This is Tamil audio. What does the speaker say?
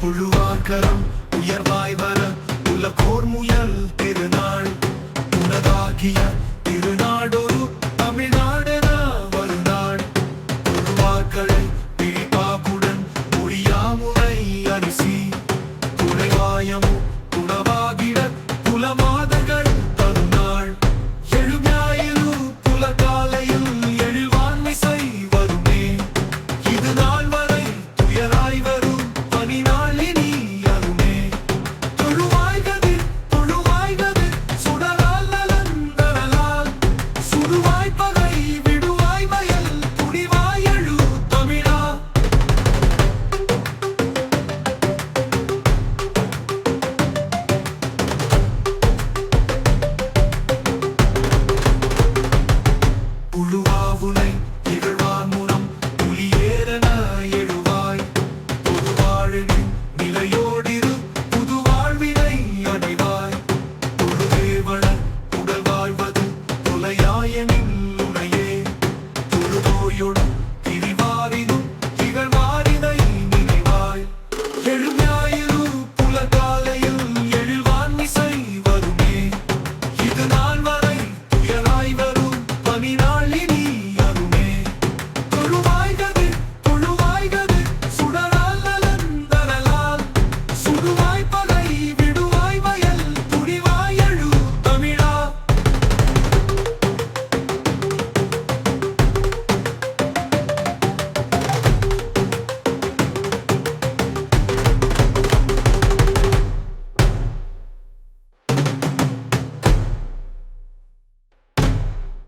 புழுவாக்கரம் உயர்வாய் வர உலகோர் முயல் திருநாள் உனதாகிய திருநாடொரு தமிழ்நாடென வருநாள் புழுவாக்களை பிழிபாக்குடன் ஒழியாமுனை அரிசி துணைவாயமும் உணவாகிட குலமாத you.